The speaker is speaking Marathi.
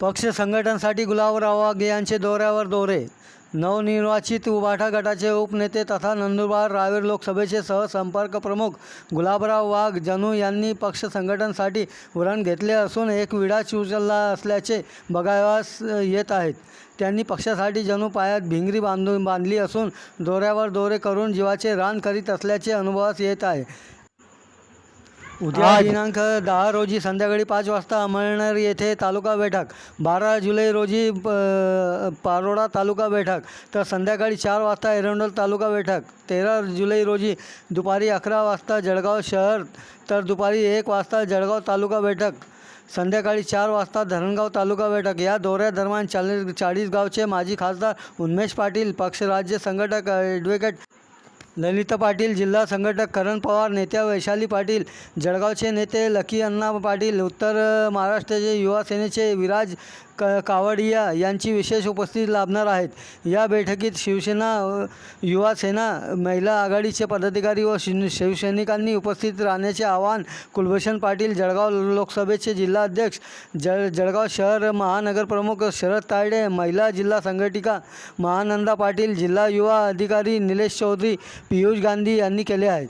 पक्ष संघटनासाठी गुलाबराव वाघ यांचे दौऱ्यावर दौरे नवनिर्वाचित उबाठा गटाचे उपनेते तथा नंदुरबार रावेर लोकसभेचे सहसंपर्क प्रमुख गुलाबराव वाघ जनू यांनी पक्ष संघटनासाठी वरण घेतले असून एक विडा उचलला असल्याचे बघावास येत आहेत. त्यांनी पक्षासाठी जणू पायात भिंगरी बांधून बांधली असून दौऱ्यावर दोरे करून जीवाचे रान करीत असल्याचे अनुभवास येत आहे. उद्या दिनांक दहा रोजी संध्याकाळी पाच वाजता अमळनेर येथे तालुका बैठक. बारा जुलै रोजी प- पारोडा तालुका बैठक. तर संध्याकाळी चार वाजता एरंडोल तालुका बैठक. तेरा जुलै रोजी दुपारी अकरा वाजता जळगाव शहर तर दुपारी एक वाजता जळगाव तालुका बैठक. संध्याकाळी चार वाजता धरणगाव तालुका बैठक. या दौऱ्यादरम्यान चाळीस चाळीस गावचे माजी खासदार उन्मेष पाटील पक्ष राज्य संघटक ॲडव्होकेट ललिता पाटील जिल्हा संघटक करण पवार नेत्या वैशाली पाटील जळगावचे नेते लकी अण्णा पाटील उत्तर महाराष्ट्राचे युवा सेनेचे विराज क कावडिया यांची विशेष उपस्थिती लाभणार आहेत. या बैठकीत शिवसेना युवा सेना महिला आघाडीचे पदाधिकारी व शिव शिवसैनिकांनी उपस्थित राहण्याचे आवाहन कुलभूषण पाटील जळगाव लोकसभेचे जिल्हाध्यक्ष जळ जळगाव शहर महानगर प्रमुख शरद तायडे महिला जिल्हा संघटिका महानंदा पाटील जिल्हा युवा अधिकारी निलेश चौधरी पियुष गांधी यांनी केले आहे